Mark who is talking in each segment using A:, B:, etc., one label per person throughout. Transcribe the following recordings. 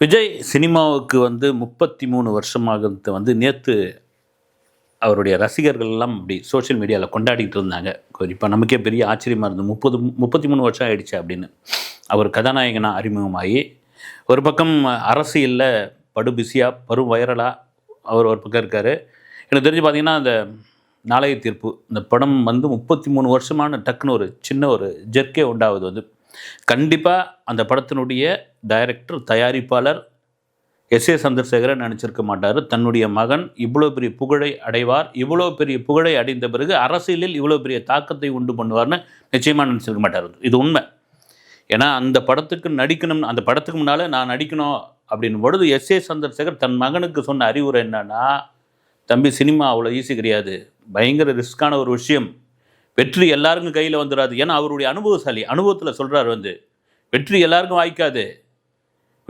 A: விஜய் சினிமாவுக்கு வந்து முப்பத்தி மூணு வருஷமாக வந்து நேற்று அவருடைய ரசிகர்கள் எல்லாம் அப்படி சோஷியல் மீடியாவில் கொண்டாடிட்டு இருந்தாங்க. இப்போ நமக்கே பெரிய ஆச்சரியமாக இருந்தது. முப்பது முப்பத்தி மூணு வருஷம் ஆயிடுச்சு அப்படின்னு. அவர் கதாநாயகனாக அறிமுகமாகி ஒரு பக்கம் அரசியலில் படு பிஸியாக பரும் வைரலாக அவர் ஒரு பக்கம் இருக்கார். எனக்கு தெரிஞ்சு பார்த்தீங்கன்னா அந்த நாளைய தீர்ப்பு இந்த படம் வந்து முப்பத்தி மூணு வருஷமான டக்குன்னு ஒரு சின்ன ஒரு ஜெர்க்கே உண்டாவது வந்து கண்டிப்பாக அந்த படத்தினுடைய டைரக்டர் தயாரிப்பாளர் எஸ் ஏ சந்திரசேகரன் நினச்சிருக்க மாட்டார். தன்னுடைய மகன் இவ்வளோ பெரிய புகழை அடைவார். இவ்வளோ பெரிய புகழை அடைந்த பிறகு அரசியலில் இவ்வளோ பெரிய தாக்கத்தை உண்டு பண்ணுவார்னு நிச்சயமாக நினச்சிருக்க மாட்டார். இது உண்மை. ஏன்னா அந்த படத்துக்கு நடிக்கணும் அந்த படத்துக்கு முன்னால் நான் நடிக்கணும் அப்படின் பொழுது எஸ் ஏ சந்திரசேகர் தன் மகனுக்கு சொன்ன அறிவுரை என்னன்னா தம்பி சினிமா அவ்வளோ ஈஸி கிடையாது. பயங்கர ரிஸ்க்கான ஒரு விஷயம். வெற்றி எல்லாருக்கும் கையில் வந்துடாது ஏன்னா அவருடைய அனுபவசாலி அனுபவத்தில் சொல்கிறார் வந்து வெற்றி எல்லாருக்கும் வாய்க்காது.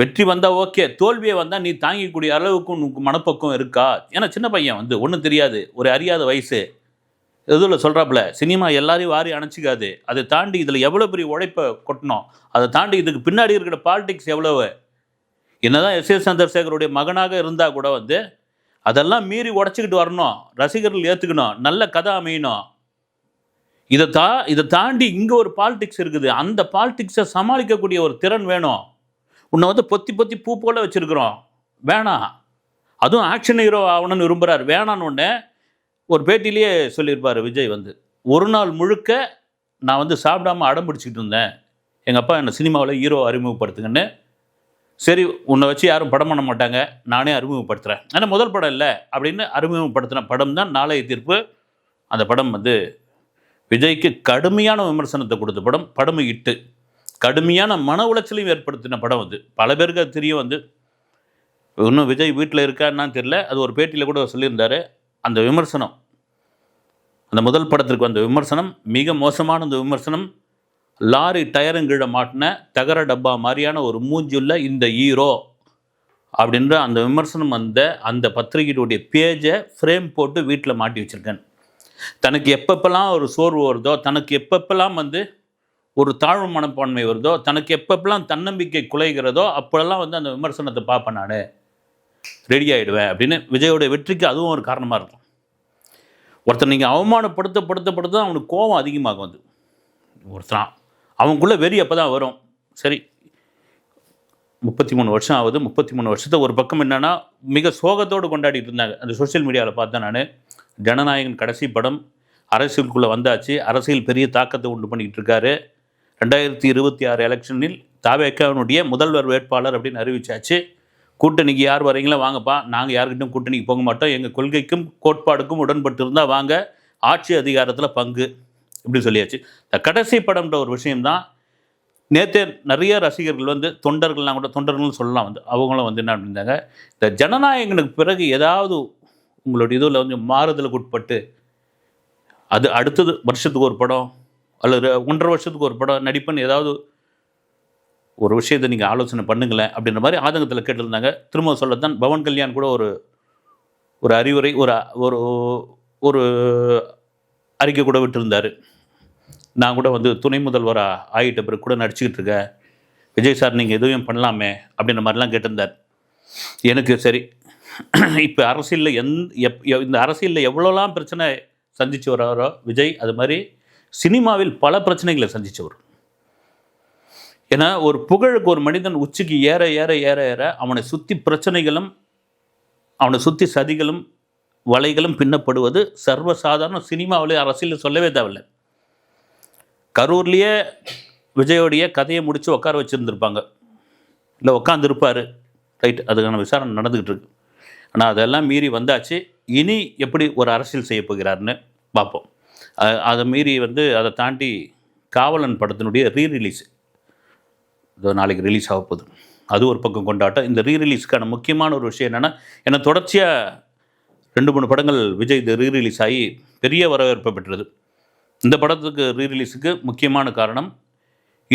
A: வெற்றி வந்தால் ஓகே தோல்வியை வந்தால் நீ தாங்கிக்கூடிய அளவுக்கு உனக்கு மனப்பக்கம் இருக்கா? ஏன்னா சின்ன பையன் வந்து ஒன்றும் தெரியாது ஒரு அறியாத வயசு. இதில் சொல்கிறாப்புல சினிமா எல்லாரையும் வாரி அணைச்சிக்காது. அதை தாண்டி இதில் எவ்வளோ பெரிய உழைப்பை கொட்டணும் அதை தாண்டி இதுக்கு பின்னாடி இருக்கிற பாலிடிக்ஸ் எவ்வளவு? என்னதான் எஸ். எஸ் சந்திரசேகருடைய மகனாக இருந்தால் கூட வந்து அதெல்லாம் மீறி உடச்சிக்கிட்டு வரணும். ரசிகர்கள் ஏற்றுக்கணும் நல்ல கதை அமையணும். இதை தா இதை தாண்டி இங்கே ஒரு பாலிடிக்ஸ் இருக்குது. அந்த பாலிடிக்ஸை சமாளிக்கக்கூடிய ஒரு திறன் வேணும். உன்னை வந்து பொத்தி பொத்தி பூ போல வச்சுருக்குறோம். வேணாம் அதுவும் ஆக்ஷன் ஹீரோ ஆகணும்னு விரும்புகிறார் வேணான்னு ஒன்று ஒரு பேட்டிலேயே சொல்லியிருப்பார் விஜய் வந்து. ஒரு நாள் முழுக்க நான் வந்து சாப்பிடாம அடம் பிடிச்சிக்கிட்டு இருந்தேன். எங்கள் அப்பா என்னை சினிமாவில் ஹீரோ அறிமுகப்படுத்துங்கன்னு. சரி உன்னை வச்சு யாரும் படம் பண்ண மாட்டாங்க. நானே அறிமுகப்படுத்துகிறேன் ஆனால் முதல் படம் இல்லை அப்படின்னு அறிமுகப்படுத்தின படம் தான் நாளைய தீர்ப்பு. அந்த படம் வந்து விஜய்க்கு கடுமையான விமர்சனத்தை கொடுத்த படம் படம் இட்டு. கடுமையான மன உளைச்சலையும் ஏற்படுத்தின படம் அது. பல பேருக்கு அது தெரியும் வந்து இன்னும் விஜய் வீட்டில் இருக்கான்னு தெரியல. அது ஒரு பேட்டியில் கூட சொல்லியிருந்தார். அந்த விமர்சனம் அந்த முதல் படத்திற்கு வந்த விமர்சனம் மிக மோசமான அந்த விமர்சனம் லாரி டயருங்கீழ மாட்டின தகர டப்பா மாதிரியான ஒரு மூஞ்சுள்ள இந்த ஹீரோ. அப்படின்ற அந்த விமர்சனம் வந்த அந்த பத்திரிகையுடைய பேஜை ஃப்ரேம் போட்டு வீட்டில் மாட்டி வச்சுருக்கேன். தனக்கு எப்பப்பெல்லாம் ஒரு சோர்வு வருதோ தனக்கு எப்பப்பெல்லாம் வந்து ஒரு தாழ்வு மனப்பான்மை வருதோ தனக்கு எப்பப்பெல்லாம் தன்னம்பிக்கை குலைகிறதோ அப்போல்லாம் வந்து அந்த விமர்சனத்தை பார்ப்பேன் நான். ரெடி ஆகிடுவேன் அப்படின்னு விஜயோடைய வெற்றிக்கு அதுவும் ஒரு காரணமாக இருக்கும். ஒருத்தர் நீங்கள் அவமானப்படுத்த படுத்த படுத்த அவனுக்கு கோபம் அதிகமாகும் வந்து ஒருத்தன் அவனுக்குள்ளே வெறி அப்போ தான் வரும். சரி. முப்பத்தி மூணு வருஷம் ஆகுது. முப்பத்தி மூணு வருஷத்தை ஒரு பக்கம் என்னென்னா மிக சோகத்தோடு கொண்டாடிட்டு இருந்தாங்க. அந்த சோஷியல் மீடியாவில் பார்த்தேன் நான். ஜனநாயகன் கடைசி படம் அரசியலுக்குள்ளே வந்தாச்சு. அரசியல் பெரிய தாக்கத்தை உண்டு பண்ணிக்கிட்டு இருக்காரு. ரெண்டாயிரத்தி இருபத்தி ஆறு எலெக்ஷனில் தாவேக்காவினுடைய முதல்வர் வேட்பாளர் அப்படின்னு அறிவிச்சாச்சு. கூட்டணிக்கு யார் வரீங்களோ வாங்கப்பா. நாங்கள் யாருக்கிட்டும் கூட்டணிக்கு போக மாட்டோம். எங்கள் கொள்கைக்கும் கோட்பாடுக்கும் உடன்பட்டு இருந்தால் வாங்க. ஆட்சி அதிகாரத்தில் பங்கு. இப்படி சொல்லியாச்சு. இந்த கடைசி படம்ன்ற ஒரு விஷயம்தான். நேற்று நிறைய ரசிகர்கள் வந்து தொண்டர்கள்லாம் கூட தொண்டர்கள்னு சொல்லலாம் வந்து அவங்களும் வந்து என்ன அப்படின்னாங்க இந்த ஜனநாயகனுக்கு பிறகு ஏதாவது உங்களுடைய இதில் கொஞ்சம் மாறுதலுக்கு உட்பட்டு அது அடுத்தது வருஷத்துக்கு ஒரு படம் அல்லது ஒன்றரை வருஷத்துக்கு ஒரு படம் நடிப்புன்னு ஏதாவது ஒரு விஷயத்தை நீங்கள் ஆலோசனை பண்ணுங்களேன் அப்படின்ற மாதிரி ஆதங்கத்தில் கேட்டிருந்தாங்க. திரும்ப சொல்லத்தான் பவன் கல்யாண் கூட ஒரு ஒரு அறிவுரை ஒரு ஒரு ஒரு அறிக்கை கூட விட்டுருந்தார். நான் கூட வந்து துணை முதல்வராக ஆகிட்ட பிறகு கூட நடிச்சுக்கிட்டு இருக்கேன். விஜய் சார் நீங்கள் எதுவும் பண்ணலாமே அப்படின்ற மாதிரிலாம் கேட்டிருந்தார். எனக்கு சரி இப்போ அரசியலில் எந் எப் இந்த அரசியலில் எவ்வளோலாம் பிரச்சனை சந்தித்து வராரோ விஜய் அது மாதிரி சினிமாவில் பல பிரச்சனைகளை சந்தித்தவர் ஏன்னா ஒரு புகழுக்கு ஒரு மனிதன் உச்சிக்கு ஏற ஏற ஏற ஏற அவனை சுற்றி பிரச்சனைகளும் அவனை சுற்றி சதிகளும் வலைகளும் பின்னப்படுவது சர்வசாதாரண சினிமாவிலே அரசியல் சொல்லவே தேவையில்லை. கரூர்லேயே விஜயோடைய கதையை முடித்து உட்கார வச்சுருந்துருப்பாங்க. இல்லை உட்காந்துருப்பார் ரைட் அதுக்கான விசாரணை நடந்துக்கிட்டு இருக்கு. ஆனால் அதெல்லாம் மீறி வந்தாச்சு. இனி எப்படி ஒரு அரசியல் செய்ய பார்ப்போம். அதை மீறி வந்து அதை தாண்டி காவலன் படத்தினுடைய ரீ ரிலீஸ் இதோ நாளைக்கு ரிலீஸ் ஆக போகுது. அது ஒரு பக்கம் கொண்டாட்டம். இந்த ரீ ரிலீஸ்க்கான முக்கியமான ஒரு விஷயம் என்னென்னா ஏன்னா தொடர்ச்சியாக ரெண்டு மூணு படங்கள் விஜய் இது ரீ ரிலீஸ் ஆகி பெரிய வரவேற்பை பெற்றது. இந்த படத்துக்கு ரீ ரிலீஸுக்கு முக்கியமான காரணம்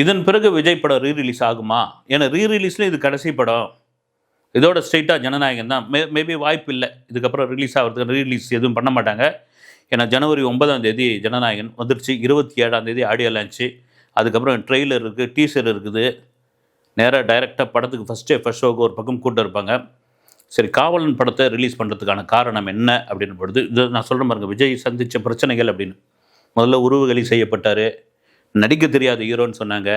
A: இதன் பிறகு விஜய் படம் ரீ ரிலீஸ் ஆகுமா? ஏன்னா ரீ ரிலீஸில் இது கடைசி படம். இதோட ஸ்ட்ரெயிட்டாக ஜனநாயகன் தான். மே மேபி வாய்ப்பு இல்லை. இதுக்கப்புறம் ரிலீஸ் ஆகிறதுக்கு ரீலீஸ் ரிலீஸ் எதுவும் பண்ண மாட்டாங்க. ஏன்னா ஜனவரி ஒன்பதாம் தேதி ஜனநாயகன் வந்துருச்சு. இருபத்தி ஏழாம் தேதி ஆடியோ லான்ச்சு அதுக்கப்புறம் ட்ரெய்லர் இருக்குது டீசர் இருக்குது. நேராக டைரெக்டாக படத்துக்கு ஃபஸ்ட்டே ஃபர்ஸ்ட் ஷோக்கு ஒரு பக்கம் கூட்ட இருப்பாங்க. சரி காவலன் படத்தை ரிலீஸ் பண்ணுறதுக்கான காரணம் என்ன அப்படின்னு பொழுது இது நான் சொல்கிறேன் பாருங்க விஜய் சந்தித்த பிரச்சனைகள் அப்படின்னு. முதல்ல உருவுகளி செய்யப்பட்டார். நடிக்க தெரியாத ஹீரோன்னு சொன்னாங்க.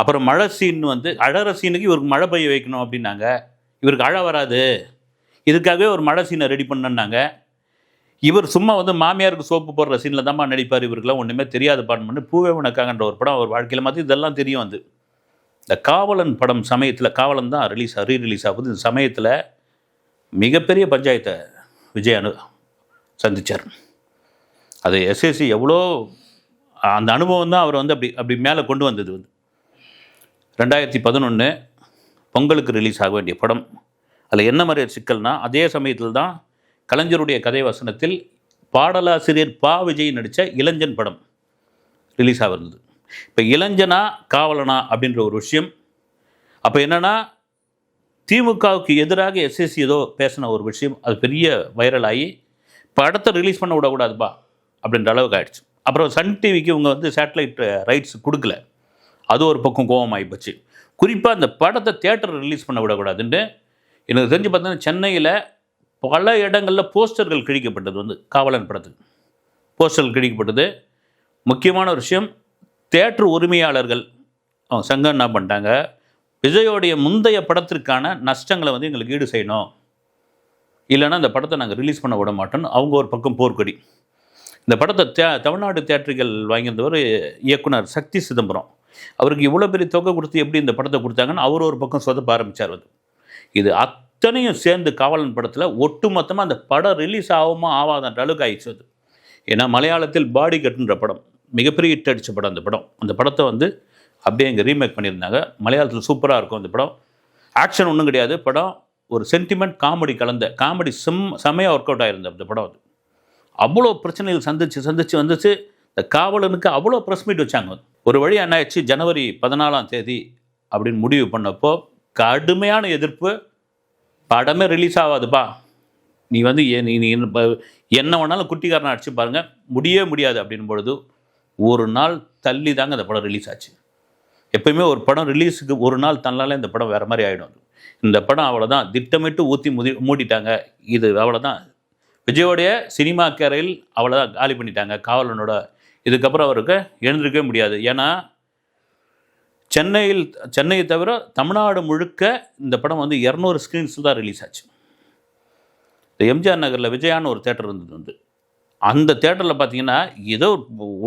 A: அப்புறம் மழை சீன் வந்து அழகிற சீனுக்கு இவருக்கு மழை பெய்ய வைக்கணும் அப்படின்னாங்க. இவருக்கு அழ வராது. இதுக்காகவே ஒரு மழை சீனை ரெடி பண்ணாங்க இவர் சும்மா வந்து மாமியாருக்கு சோப்பு போடுற சீனில் தான்மா நடிப்பார் இவருக்குலாம் ஒன்றுமே தெரியாது பாடம் பண்ணி பூவே உனக்காகன்ற ஒரு படம் அவர் வாழ்க்கையில் மாற்றி இதெல்லாம் தெரியும் வந்து இந்த காவலன் படம் சமயத்தில் காவலன் தான் ரிலீஸ் ரீ ரிலீஸ் ஆகுது. இந்த சமயத்தில் மிகப்பெரிய பஞ்சாயத்தை விஜய் அனு சந்திச்சார். அது எஸ்எஸ்சி எவ்வளோ அந்த அனுபவம் தான் அவர் வந்து அப்படி அப்படி மேலே கொண்டு வந்தது வந்து. ரெண்டாயிரத்தி பதினொன்று பொங்கலுக்கு ரிலீஸ் ஆக வேண்டிய படம். அதில் என்ன மாதிரி சிக்கல்னால் அதே சமயத்தில் தான் கலைஞருடைய கதை வசனத்தில் பாடலாசிரியர் பா. விஜய் நடித்த இளஞ்சன் படம் ரிலீஸ் ஆகிருந்தது இப்போ இளஞ்சனா காவலனா அப்படின்ற ஒரு விஷயம். அப்போ என்னென்னா திமுகவுக்கு எதிராக எஸ்எஸ்சி ஏதோ பேசின ஒரு விஷயம். அது பெரிய வைரல் ஆகி படத்தை ரிலீஸ் பண்ண விடக்கூடாதுப்பா அப்படின்ற அளவுக்கு ஆயிடுச்சு. அப்புறம் சன் டிவிக்கு இவங்க வந்து சேட்டலைட் ரைட்ஸ் கொடுக்கல. அது ஒரு பக்கம் கோபமாகி போச்சு. குறிப்பாக அந்த படத்தை தேட்டர் ரிலீஸ் பண்ண விடக்கூடாதுன்னு எனக்கு தெரிஞ்சு பார்த்தீங்கன்னா சென்னையில் பல இடங்களில் போஸ்டர்கள் கிழிக்கப்பட்டது வந்து காவலன் படத்துக்கு. போஸ்டர்கள் கிழிக்கப்பட்டது. முக்கியமான ஒரு விஷயம் தேட்டர் உரிமையாளர்கள் அவங்க சங்கம் என்ன பண்ணிட்டாங்க? விஜயோடைய முந்தைய படத்திற்கான நஷ்டங்களை வந்து எங்களுக்கு ஈடு செய்யணும். இல்லைன்னா இந்த படத்தை நாங்கள் ரிலீஸ் பண்ண விட மாட்டோம்னு அவங்க ஒரு பக்கம் போர்க்கொடி. இந்த படத்தை தே தமிழ்நாடு தேட்டர்கள் வாங்கியிருந்தவர் இயக்குனர் சக்தி சிதம்பரம். அவருக்கு இவ்வளோ பெரிய தொகை கொடுத்து எப்படி இந்த படத்தை கொடுத்தாங்கன்னு அவர் ஒரு பக்கம் சொதப்ப ஆரம்பித்தார் அது. இது அத்தனையும் சேர்ந்து காவலன் படத்தில் ஒட்டுமொத்தமாக அந்த படம் ரிலீஸ் ஆகுமா ஆகாதன்ற அளவுக்கு ஆயிடுச்சு அது. ஏன்னா மலையாளத்தில் பாடி கட்டுன்ற படம் மிகப்பெரிய ஹிட் அடித்த படம் அந்த படம். அந்த படத்தை வந்து அப்படியே இங்கே ரீமேக் பண்ணியிருந்தாங்க. மலையாளத்தில் சூப்பராக இருக்கும் அந்த படம். ஆக்ஷன் ஒன்றும் கிடையாது. படம் ஒரு சென்டிமெண்ட் காமெடி கலந்த காமெடி செம் செம்மையாக ஒர்க் அவுட் ஆயிருந்த அந்த படம் அது. அவ்வளோ பிரச்சனைகள் சந்திச்சு சந்திச்சு வந்துச்சு இந்த காவலனுக்கு அவ்வளோ ப்ரெஸ் மீட் வச்சாங்க ஒரு வழி என்ன ஆயிடுச்சு ஜனவரி பதினாலாம் தேதி அப்படின்னு முடிவு பண்ணப்போ கடுமையான எதிர்ப்பு படமே ரிலீஸ் ஆகாதுப்பா. நீ வந்து நீ என்ன வேணாலும் குட்டிக்காரன் அடிச்சு பாருங்கள் முடியவே முடியாது அப்படின் பொழுது ஒரு நாள் தள்ளி தாங்க அந்த படம் ரிலீஸ் ஆச்சு. எப்பயுமே ஒரு படம் ரிலீஸுக்கு ஒரு நாள் தள்ளாலே இந்த படம் வேறு மாதிரி ஆகிடும் இந்த படம் அவ்வளோதான் திட்டமிட்டு ஊற்றி முதி மூடிட்டாங்க. இது அவ்வளோதான் விஜயோடைய சினிமா கேரையில் அவ்வளோதான் காலி பண்ணிட்டாங்க. காவலனோட இதுக்கப்புறம் அவருக்கு எழுந்திருக்கவே முடியாது. ஏன்னா சென்னையில் சென்னையை தவிர தமிழ்நாடு முழுக்க இந்த படம் வந்து இரநூறு ஸ்க்ரீன்ஸில் தான் ரிலீஸ் ஆச்சு. இந்த எம்ஜிஆர் நகரில் விஜயான்னு ஒரு தேட்டர் இருந்தது வந்து. அந்த தேட்டரில் பார்த்தீங்கன்னா ஏதோ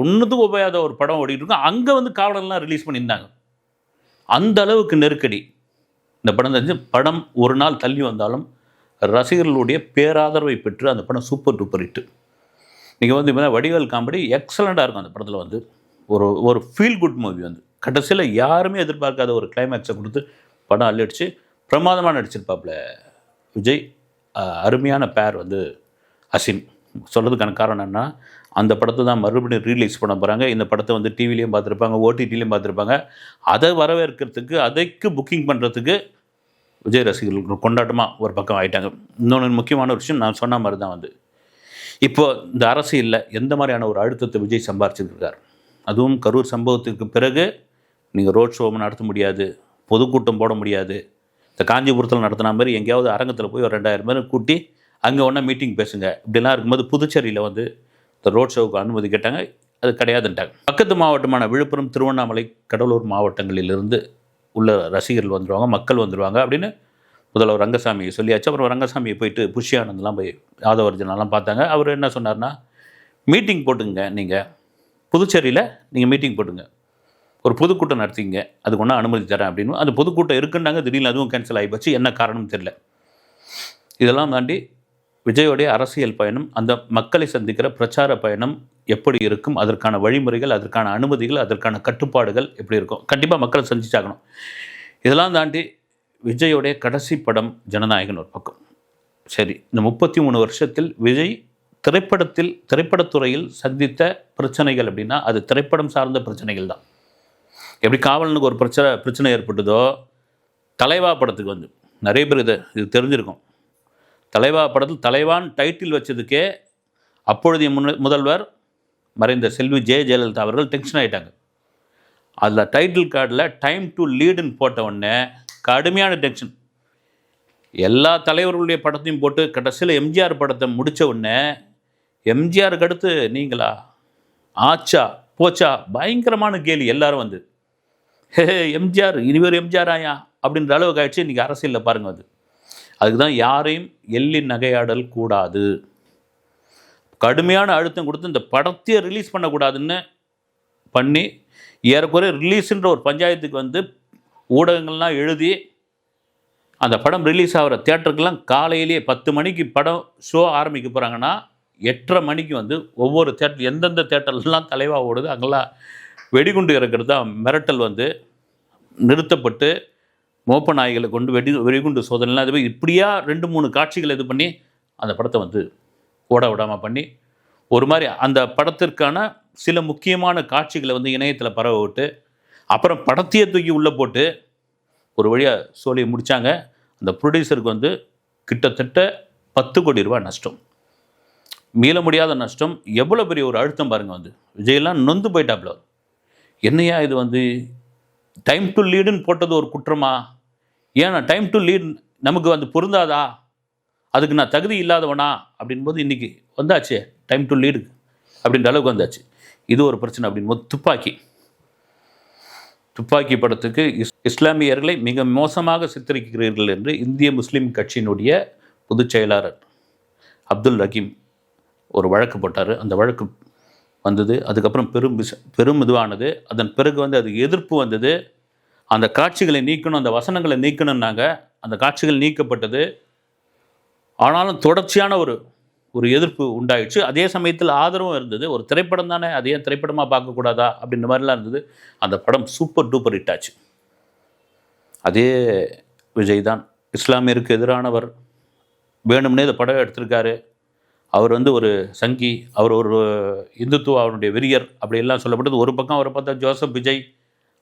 A: ஒன்றுத்துக்கு உபயாத ஒரு படம் ஓடிட்டு இருக்கும் அங்கே வந்து காவலன்லாம் ரிலீஸ் பண்ணியிருந்தாங்க. அந்த அளவுக்கு நெருக்கடி. இந்த படம் தெரிஞ்சு படம் ஒரு நாள் தள்ளி வந்தாலும் ரசிகர்களுடைய பேராதரவை பெற்று அந்த படம் சூப்பர் டூப்பர் ஹிட்டு நீங்கள் வந்து இப்போ வடிவேல் காமெடி எக்ஸலண்ட்டாக இருக்கும் அந்த படத்தில் வந்து. ஒரு ஒரு ஃபீல் குட் மூவி வந்து. கடைசியில் யாருமே எதிர்பார்க்காத ஒரு கிளைமேக்ஸை கொடுத்து படம் அள்ளிடுச்சு. பிரமாதமாக நடிச்சிருப்பாப்புல விஜய். அருமையான பேர் வந்து அசின் சொல்கிறதுக்கான காரணம் என்னென்னா அந்த படத்தை தான் மறுபடியும் ரீலீஸ் பண்ண போகிறாங்க இந்த படத்தை வந்து டிவிலையும் பார்த்துருப்பாங்க ஓடிடிலையும் பார்த்துருப்பாங்க. அதை வரவேற்கிறதுக்கு அதைக்கு புக்கிங் பண்ணுறதுக்கு விஜய் ரசிகர்கள் கொண்டாட்டமாக ஒரு பக்கம் ஆகிட்டாங்க இன்னொன்று முக்கியமான ஒரு விஷயம் நான் சொன்ன மாதிரி தான் வந்து. இப்போ இந்த அரசு இல்லை எந்த மாதிரியான ஒரு அழுத்தத்தை விஜய் சம்பாரிச்சிருக்கார்? அதுவும் கரூர் சம்பவத்துக்கு பிறகு நீங்கள் ரோட் ஷோ நடத்த முடியாது பொதுக்கூட்டம் போட முடியாது. இந்த காஞ்சிபுரத்தில் நடத்தின மாதிரி எங்கேயாவது அரங்கத்தில் போய் ஒரு ரெண்டாயிரம் பேர் கூட்டி அங்கே ஒன்றா மீட்டிங் பேசுங்க. இப்படிலாம் இருக்கும்போது புதுச்சேரியில் வந்து இந்த ரோட் ஷோவுக்கு அனுமதி கேட்டாங்க அது கிடையாதுன்ட்டாங்க. பக்கத்து மாவட்டமான விழுப்புரம் திருவண்ணாமலை கடலூர் மாவட்டங்களிலிருந்து உள்ள ரசிகர்கள் வந்துடுவாங்க மக்கள் வந்துடுவாங்க அப்படின்னு முதல்வர் ரங்கசாமி சொல்லியாச்சு. அப்புறம் ரங்கசாமியை போயிட்டு புஷி போய் யாதவர்ஜனெல்லாம் பார்த்தாங்க. அவர் என்ன சொன்னார்னா மீட்டிங் போட்டுங்க நீங்கள் புதுச்சேரியில் நீங்கள் மீட்டிங் போட்டுங்க ஒரு பொதுக்கூட்டம் நடத்திங்க அதுக்கு ஒன்றா அனுமதி தரேன் அப்படின்னு. அந்த பொதுக்கூட்டம் இருக்குன்னாங்க. திடீர்னு அதுவும் கேன்சல் ஆகி போச்சு என்ன காரணம் தெரியல. இதெல்லாம் தாண்டி விஜயோடைய அரசியல் பயணம் அந்த மக்களை சந்திக்கிற பிரச்சார பயணம் எப்படி இருக்கும்? அதற்கான வழிமுறைகள் அதற்கான அனுமதிகள் அதற்கான கட்டுப்பாடுகள் எப்படி இருக்கும்? கண்டிப்பாக மக்களை சந்திச்சாகணும். இதெல்லாம் தாண்டி விஜயோடைய கடைசி படம் ஜனநாயகன் ஒரு பக்கம். சரி இந்த முப்பத்தி மூணு வருஷத்தில் விஜய் திரைப்படத்தில் திரைப்படத்துறையில் சந்தித்த பிரச்சனைகள் அப்படின்னா அது திரைப்படம் சார்ந்த பிரச்சனைகள் தான். எப்படி காவலனுக்கு ஒரு பிரச்சனை பிரச்சனை ஏற்பட்டதோ தலைவா படத்துக்கு வந்து நிறைய பேர் இதை இது தெரிஞ்சிருக்கும். தலைவா படத்தில் தலைவான் டைட்டில் வச்சதுக்கே அப்பொழுதைய முன்ன முதல்வர் மறைந்த செல்வி ஜெய ஜெயலலிதா அவர்கள் டென்ஷன் ஆகிட்டாங்க அதில் டைட்டில் கார்டில் டைம் டு லீடுன்னு போட்ட உடனே கடுமையான டென்ஷன் எல்லா தலைவர்களுடைய படத்தையும் போட்டு கடைசியில் எம்ஜிஆர் படத்தை முடித்த உடனே எம்ஜிஆருக்கு அடுத்து நீங்களா? ஆச்சா போச்சா? பயங்கரமான கேலி எல்லாரும் வந்து. ஹே எம்ஜிஆர் இனிவர் எம்ஜிஆர் ஆயா? அப்படின்ற அளவுக்கு ஆயிடுச்சு. இன்றைக்கி அரசியலில் பாருங்கள் அது. அதுக்கு தான் யாரையும் எள்ளி நகையாடல் கூடாது. கடுமையான அழுத்தம் கொடுத்து இந்த படத்தையே ரிலீஸ் பண்ணக்கூடாதுன்னு பண்ணி ஏறக்குறைய ரிலீஸுன்ற ஒரு பஞ்சாயத்துக்கு வந்து ஊடகங்கள்லாம் எழுதி அந்த படம் ரிலீஸ் ஆகிற தேட்டருக்கெல்லாம் காலையிலேயே பத்து மணிக்கு படம் ஷோ ஆரம்பிக்க போகிறாங்கன்னா எட்டரை மணிக்கு வந்து ஒவ்வொரு தேட்டர் எந்தெந்த தேட்டர்லாம் தலைவாக ஓடுது அங்கெல்லாம் வெடிகுண்டு இறக்கிறது தான் மிரட்டல் வந்து நிறுத்தப்பட்டு மோப்ப நாய்களை கொண்டு வெடி வெடிகுண்டு சோதனைலாம் இது இப்படியா ரெண்டு மூணு காட்சிகள் இது பண்ணி அந்த படத்தை வந்து ஓட விடாமல் பண்ணி ஒரு மாதிரி அந்த படத்திற்கான சில முக்கியமான காட்சிகளை வந்து இணையத்தில் பரவ விட்டு அப்புறம் படத்தையே தூக்கி உள்ளே போட்டு ஒரு வழியாக சோழியை முடித்தாங்க அந்த ப்ரொடியூசருக்கு வந்து கிட்டத்தட்ட பத்து கோடி ரூபாய் நஷ்டம். மீள முடியாத நஷ்டம். எவ்வளோ பெரிய ஒரு அழுத்தம் பாருங்கள் வந்து. விஜயெல்லாம் நொந்து போயிட்டாப்ல. என்னையா இது வந்து? டைம் டு லீடுன்னு போட்டது ஒரு குற்றமா? ஏன்னா டைம் டு லீட் நமக்கு வந்து பொருந்தாதா? அதுக்கு நான் தகுதி இல்லாதவனா? அப்படின்போது இன்றைக்கி வந்தாச்சே. டைம் டு லீடு அப்படின்ற அளவுக்கு வந்தாச்சு. இது ஒரு பிரச்சனை அப்படின்போது துப்பாக்கி. துப்பாக்கி படத்துக்கு இஸ் இஸ்லாமியர்களை மிக மோசமாக சித்தரிக்கிறீர்கள் என்று இந்திய முஸ்லீம் கட்சியினுடைய பொதுச் செயலாளர் அப்துல் ரஹீம் ஒரு வழக்கு போட்டார். அந்த வழக்கு வந்தது. அதுக்கப்புறம் பெரும் விச- பெரும் இதுவானது. அதன் பிறகு வந்து அது எதிர்ப்பு வந்தது. அந்த காட்சிகளை நீக்கணும் அந்த வசனங்களை நீக்கணும்னாங்க. அந்த காட்சிகள் நீக்கப்பட்டது. ஆனாலும் தொடர்ச்சியான ஒரு ஒரு எதிர்ப்பு உண்டாயிடுச்சு. அதே சமயத்தில் ஆதரவும் இருந்தது. ஒரு திரைப்படம் தானே அது ஏன் திரைப்படமாக பார்க்கக்கூடாதா அப்படின்ற மாதிரிலாம் இருந்தது. அந்த படம் சூப்பர் டூப்பர் ஹிட் ஆச்சு. அதே விஜய் தான். இஸ்லாமியருக்கு எதிரானவர். வேணும்னே இந்த படம் எடுத்திருக்காரு. அவர் வந்து ஒரு சங்கி அவர் ஒரு இந்துத்துவ அவருடைய வெறியர் அப்படியெல்லாம் சொல்லப்பட்டது. ஒரு பக்கம் அவரை பார்த்தா ஜோசப் விஜய்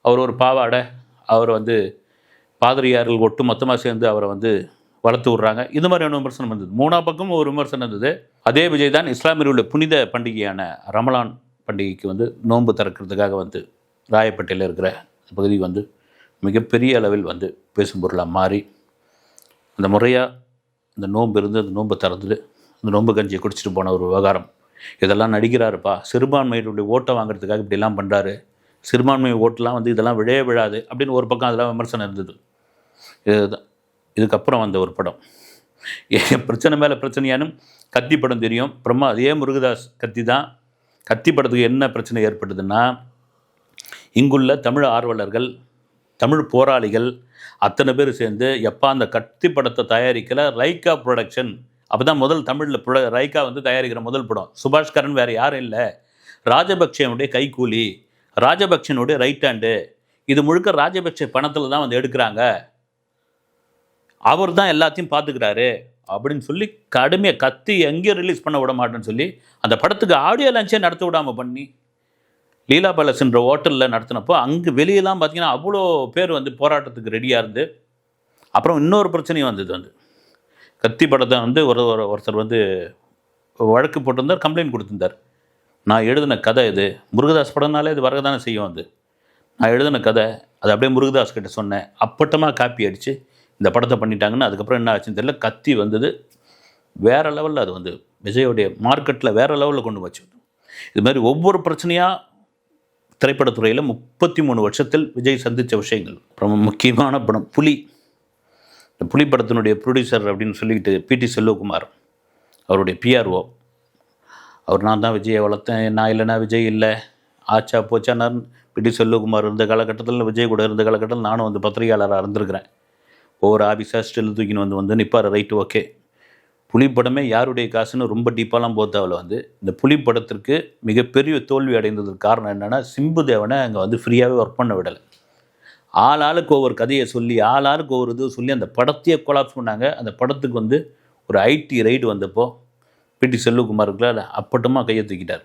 A: அவர் ஒரு பாவாடை அவர் வந்து பாதிரியார்கள் ஒட்டு மொத்தமாக சேர்ந்து அவரை வந்து வளர்த்து விட்றாங்க. இது மாதிரியான விமர்சனம் வந்தது. மூணா பக்கம் ஒரு விமர்சனம் இருந்தது அதே விஜய் தான் இஸ்லாமியர்களுடைய புனித பண்டிகையான ரமலான் பண்டிகைக்கு வந்து நோன்பு திறக்கிறதுக்காக வந்து ராயப்பேட்டையில் இருக்கிற பகுதி வந்து மிகப்பெரிய அளவில் வந்து பேசும் பொருளாக மாறி அந்த முறையாக அந்த நோன்பு இருந்து அந்த நோன்பை திறந்து அந்த நோன்பு கஞ்சியை குடிச்சிட்டு போன ஒரு விவகாரம். இதெல்லாம் நடிக்கிறாருப்பா. சிறுபான்மையினுடைய ஓட்டை வாங்குறதுக்காக இப்படிலாம் பண்ணுறாரு சிறுபான்மை ஓட்டெலாம் வந்து இதெல்லாம் விழைய விழாது அப்படின்னு ஒரு பக்கம் அதெல்லாம் விமர்சனம் இருந்தது. இதுதான் இதுக்கப்புறம் வந்த ஒரு படம். பிரச்சனை மேலே பிரச்சனையானும் கத்தி படம் தெரியும். பிரம்மா அதே முருகதாஸ் கத்தி தான். கத்தி படத்துக்கு என்ன பிரச்சனை ஏற்பட்டதுன்னா இங்குள்ள தமிழ் ஆர்வலர்கள் தமிழ் போராளிகள் அத்தனை பேர் சேர்ந்து எப்போ அந்த கத்தி படத்தை தயாரிக்கல ரைக்கா ப்ரொடக்ஷன். அப்போ தான் முதல் தமிழில் ப்ரொட ரைக்கா வந்து தயாரிக்கிற முதல் படம். சுபாஷ் கரன் வேறு யாரும் இல்லை. ராஜபக்சேனுடைய கைக்கூலி ராஜபக்சனுடைய ரைட் ஹேண்டு இது முழுக்க ராஜபக்சே பணத்தில் தான் வந்து எடுக்கிறாங்க. அவர் தான் எல்லாத்தையும் பார்த்துக்கிறாரு அப்படின்னு சொல்லி கடுமையாக கத்தி எங்கேயும் ரிலீஸ் பண்ண விட மாட்டேன்னு சொல்லி அந்த படத்துக்கு ஆடியோ லான்ச்சே நடத்த விடாமல் பண்ணி லீலா பேலஸ்ன்ற ஹோட்டலில் நடத்தினப்போ அங்கே வெளியெல்லாம் பார்த்தீங்கன்னா அவ்வளோ பேர் வந்து போராட்டத்துக்கு ரெடியாக இருந்து அப்புறம் இன்னொரு பிரச்சனையும் வந்தது வந்து. கத்தி படத்தை வந்து ஒரு ஒரு- ஒருத்தர் வந்து வழக்கு போட்டிருந்தார் கம்ப்ளைண்ட் கொடுத்துருந்தார். நான் எழுதின கதை இது. முருகதாஸ் படம்னாலே இது வரதானே செய்யும் வந்து. நான் எழுதின கதை. அது அப்படியே முருகதாஸ் கிட்ட சொன்னேன். அப்பட்டமாக காப்பி அடித்து இந்த படத்தை பண்ணிட்டாங்கன்னு அதுக்கப்புறம் என்ன ஆச்சுன்னு தெரியல. கத்தி வந்தது. வேறு லெவலில் அது வந்து விஜயோடைய மார்க்கெட்டில் வேறு லெவலில் கொண்டு வச்சு இது மாதிரி ஒவ்வொரு பிரச்சனையாக திரைப்படத்துறையில் முப்பத்தி மூணு வருஷத்தில் விஜய் சந்தித்த விஷயங்கள். ரொம்ப முக்கியமான படம். புலி. இந்த புலி படத்தினுடைய ப்ரொடியூசர் அப்படின்னு சொல்லிக்கிட்டு பிடி செல்வகுமார் அவருடைய பிஆர்ஓ அவர் நான் தான் விஜயை வளர்த்தேன். நான் இல்லைனா விஜய் இல்லை. ஆச்சா போச்சா நான் பிடி செல்வகுமார் இருந்த காலகட்டத்தில் விஜய் கூட இருந்த காலகட்டத்தில் நானும் வந்து பத்திரிகையாளராக இருந்திருக்கிறேன். ஒவ்வொரு ஆஃபீஸாக ஸ்டில் தூக்கின்னு வந்து வந்து நிற்பார் ரைட்டு ஓகே புலிப்படமே யாருடைய காசுன்னு ரொம்ப டீப்பாலாம் போத்தாவில் வந்து இந்த புலிப்படத்திற்கு மிகப்பெரிய தோல்வி அடைந்ததுக்கு காரணம் என்னென்னா சிம்பு தேவனை அங்கே வந்து ஃப்ரீயாகவே ஒர்க் பண்ண விடலை. ஆள் ஆளுக்கு ஒவ்வொரு கதையை சொல்லி ஆள் ஆளுக்கு ஒவ்வொரு இது சொல்லி அந்த படத்தையே கொலாப்ஸ் பண்ணாங்க. அந்த படத்துக்கு வந்து ஒரு ஐடி ரைடு வந்தப்போ பிடி செல்வகுமாருக்குள்ள அப்பட்டமாக கையை தூக்கிட்டார்.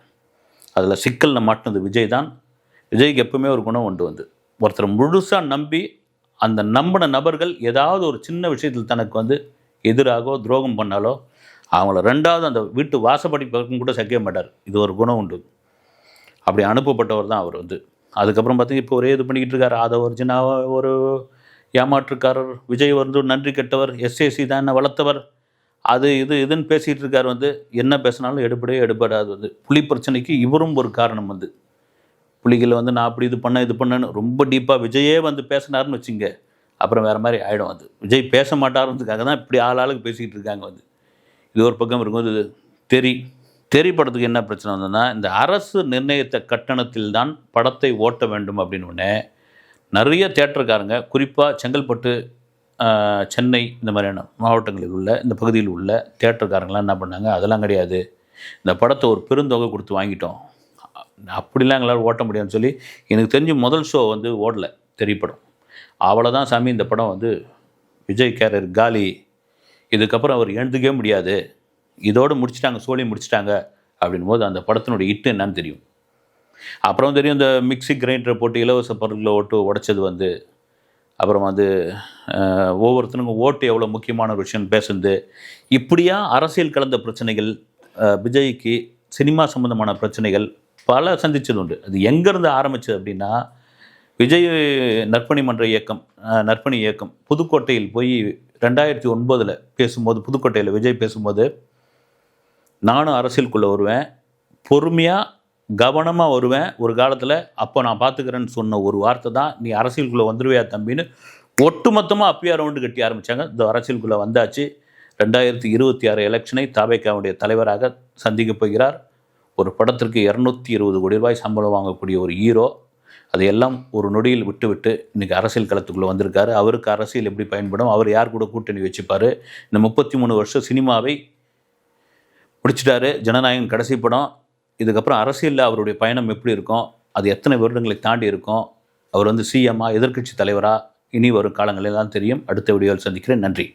A: அதில் சிக்கலில் மாட்டினது விஜய் தான். விஜய்க்கு எப்பவுமே ஒரு குணம் உண்டு வந்து. ஒருத்தர் முழுசாக நம்பி அந்த நம்பின நபர்கள் ஏதாவது ஒரு சின்ன விஷயத்தில் தனக்கு வந்து எதிராகோ துரோகம் பண்ணாலோ அவங்கள ரெண்டாவது அந்த வீட்டு வாசப்படி பக்கம் கூட சக்கிய மாட்டார். இது ஒரு குணம் உண்டு. அப்படி அனுப்பப்பட்டவர் தான் அவர் வந்து. அதுக்கப்புறம் பார்த்தீங்கன்னா இப்போ ஒரே இது பண்ணிக்கிட்டு இருக்கார். அதை ஒரிஜினா ஒரு ஏமாற்றுக்காரர் விஜய் வந்து நன்றி கெட்டவர் எஸ்ஏசி தான் என்ன வளர்த்தவர். அது இது இதுன்னு பேசிகிட்டு இருக்கார் வந்து. என்ன பேசினாலும் எடுபடவே எடுபடாது. வந்து புலி பிரச்சனைக்கு இவரும் ஒரு காரணம் வந்து. புலிகளை வந்து நான் அப்படி இது பண்ணேன் இது பண்ணேன்னு ரொம்ப டீப்பாக விஜயே வந்து பேசினாருன்னு வச்சுங்க. அப்புறம் வேறு மாதிரி ஆகிடும் அது. விஜய் பேச மாட்டாருன்றதுக்காக தான் இப்படி ஆள் ஆளுக்கு பேசிக்கிட்டு இருக்காங்க வந்து. இது ஒரு பக்கம் இருக்கும்போது தெரி தெரி படத்துக்கு என்ன பிரச்சனை வந்ததுன்னா இந்த அரசு நிர்ணயித்த கட்டணத்தில் தான் படத்தை ஓட்ட வேண்டும் அப்படின்னு உடனே நிறைய தேட்டருக்காரங்க குறிப்பாக செங்கல்பட்டு சென்னை இந்த மாதிரியான மாவட்டங்களில் உள்ள இந்த பகுதியில் உள்ள தேட்டருக்காரங்களாம் என்ன பண்ணாங்க அதெல்லாம் கிடையாது. இந்த படத்தை ஒரு பெருந்தொகை கொடுத்து வாங்கிட்டோம். அப்படிலாம் எங்களால் ஓட்ட முடியாதுன்னு சொல்லி எனக்கு தெரிஞ்சு முதல் ஷோ வந்து ஓடல திரைப்படம். அவ்வளோதான் சாமி இந்த படம் வந்து விஜய் கேரர் காலி. இதுக்கப்புறம் அவர் எழுந்துக்கவே முடியாது. இதோடு முடிச்சிட்டாங்க சோழி முடிச்சிட்டாங்க அப்படின் போது அந்த படத்தினுடைய இட்டு என்னன்னு தெரியும். அப்புறம் தெரியும் இந்த மிக்ஸி கிரைண்டரை போட்டு இலவச பொருட்களை ஓட்டு உடைச்சது வந்து அப்புறம் வந்து ஒவ்வொருத்தனுக்கும் ஓட்டு எவ்வளோ முக்கியமான ஒரு விஷயம் பேசுனது. இப்படியா அரசியல் கலந்த பிரச்சனைகள் விஜய்க்கு சினிமா சம்மந்தமான பிரச்சனைகள் பல சந்திச்சது உண்டு அது எங்கேருந்து ஆரம்பிச்சது அப்படின்னா விஜய் நற்பணி மன்ற இயக்கம் நற்பணி இயக்கம் புதுக்கோட்டையில் போய் ரெண்டாயிரத்தி ஒன்பதில் பேசும்போது புதுக்கோட்டையில் விஜய் பேசும்போது நானும் அரசியலுக்குள்ளே வருவேன். பொறுமையாக கவனமாக வருவேன். ஒரு காலத்தில் அப்போ நான் பார்த்துக்கிறேன்னு சொன்ன ஒரு வார்த்தை தான் நீ அரசியலுக்குள்ளே வந்துடுவியா தம்பின்னு ஒட்டுமொத்தமாக அப்பயே ரவுண்டு கட்டி ஆரம்பித்தாங்க இந்த அரசியலுக்குள்ளே வந்தாச்சு. ரெண்டாயிரத்தி இருபத்தி ஆறு எலெக்ஷனை தாபேக்காவுடைய தலைவராக சந்திக்கப் போகிறார். ஒரு படத்திற்கு இரநூத்தி இருபது கோடி ரூபாய் சம்பளம் வாங்கக்கூடிய ஒரு ஹீரோ அதையெல்லாம் ஒரு நொடியில் விட்டுவிட்டு இன்றைக்கி அரசியல் களத்துக்குள்ளே வந்திருக்காரு. அவருக்கு அரசியல் எப்படி பயன்படும் அவர் யார் கூட கூட்டணி வச்சுப்பார்? இந்த முப்பத்தி மூணு வருஷம் சினிமாவை முடிச்சிட்டாரு ஜனநாயகன் கடைசி படம். இதுக்கப்புறம் அரசியலில் அவருடைய பயணம் எப்படி இருக்கும்? அது எத்தனை வருடங்களை தாண்டி இருக்கும்? அவர் வந்து சிஎம்மா எதிர்க்கட்சி தலைவரா? இனி வரும் காலங்களெல்லாம் தெரியும். அடுத்த வீடியோவில் சந்திக்கிறேன். நன்றி.